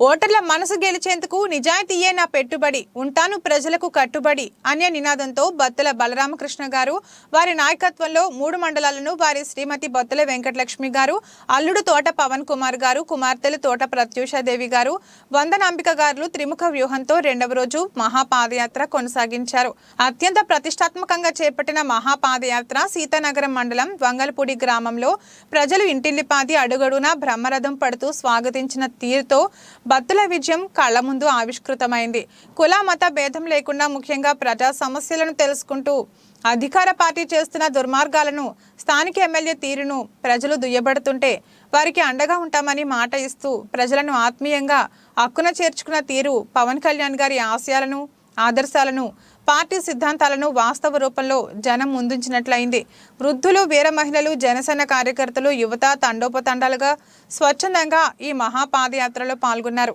ఓటర్ల మనసు గెలిచేందుకు నిజాయితీయే నా పెట్టుబడి ఉంటాను ప్రజలకు కట్టుబడి అనే నినాదంతో బత్తల బలరామకృష్ణ గారు వారి నాయకత్వంలో మూడు మండలాలను వారి శ్రీమతి బత్తుల వెంకటలక్ష్మి గారు అల్లుడు తోట పవన్ కుమార్ గారు కుమార్తెలు తోట ప్రత్యూషాదేవి గారు వందనాంబిక గారులు త్రిముఖ వ్యూహంతో రెండవ రోజు మహాపాదయాత్ర కొనసాగించారు. అత్యంత ప్రతిష్టాత్మకంగా చేపట్టిన మహాపాదయాత్ర సీతానగరం మండలం వంగలపూడి గ్రామంలో ప్రజలు ఇంటిల్లిపాది అడుగడునా బ్రహ్మరథం పడుతూ స్వాగతించిన తీరుతో భక్తుల విజయం కళ్ళ ముందు ఆవిష్కృతమైంది. కుల మత భేదం లేకుండా ముఖ్యంగా ప్రజా సమస్యలను తెలుసుకుంటూ అధికార పార్టీ చేస్తున్న దుర్మార్గాలను స్థానిక ఎమ్మెల్యే తీరును ప్రజలు దుయ్యబడుతుంటే వారికి అండగా ఉంటామని మాట ఇస్తూ ప్రజలను ఆత్మీయంగా హక్కున చేర్చుకున్న తీరు పవన్ కళ్యాణ్ గారి ఆశయాలను ఆదర్శాలను పార్టీ సిద్ధాంతాలను వాస్తవ రూపంలో జనం ముందుంచినట్లయింది. వృద్ధులు వీర మహిళలు జనసేన కార్యకర్తలు యువత తండోపతండాలుగా స్వచ్ఛందంగా ఈ మహాపాదయాత్రలో పాల్గొన్నారు.